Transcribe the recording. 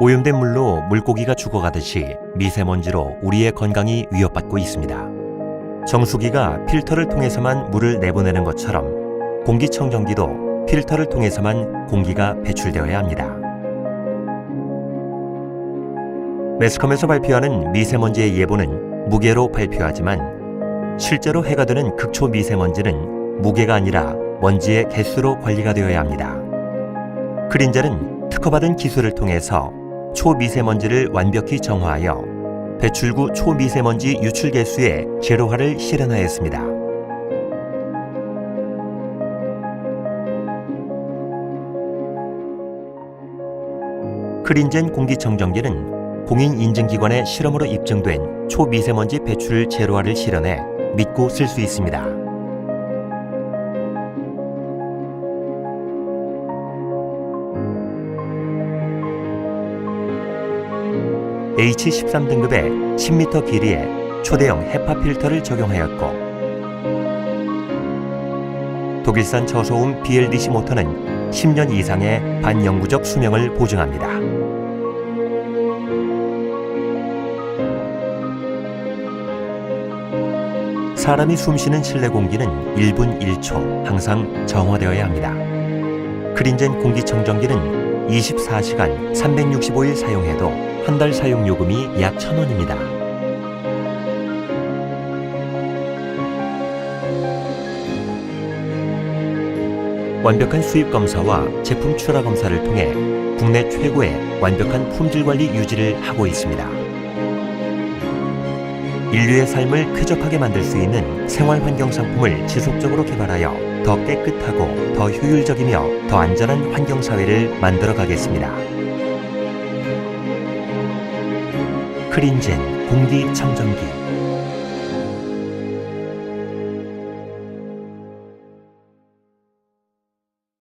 오염된 물로 물고기가 죽어가듯이 미세먼지로 우리의 건강이 위협받고 있습니다. 정수기가 필터를 통해서만 물을 내보내는 것처럼 공기청정기도 필터를 통해서만 공기가 배출되어야 합니다. 매스컴에서 발표하는 미세먼지의 예보는 무게로 발표하지만 실제로 해가 되는 극초 미세먼지는 무게가 아니라 먼지의 개수로 관리가 되어야 합니다. 크린젤은 특허받은 기술을 통해서 초미세먼지를 완벽히 정화하여 배출구 초미세먼지 유출 개수의 제로화를 실현하였습니다. 크린젠 공기청정기는 공인인증기관의 실험으로 입증된 초미세먼지 배출 제로화를 실현해 믿고 쓸 수 있습니다. H13 등급의 10m 길이의 초대형 헤파 필터를 적용하였고 독일산 저소음 BLDC 모터는 10년 이상의 반영구적 수명을 보증합니다. 사람이 숨쉬는 실내 공기는 1분 1초 항상 정화되어야 합니다. 크린젠 공기청정기는 24시간 365일 사용해도 한 달 사용 요금이 약 1,000원입니다. 완벽한 수입 검사와 제품 출하 검사를 통해 국내 최고의 완벽한 품질 관리 유지를 하고 있습니다. 인류의 삶을 쾌적하게 만들 수 있는 생활 환경 상품을 지속적으로 개발하여 더 깨끗하고 더 효율적이며 더 안전한 환경 사회를 만들어 가겠습니다. 크린젠 공기청정기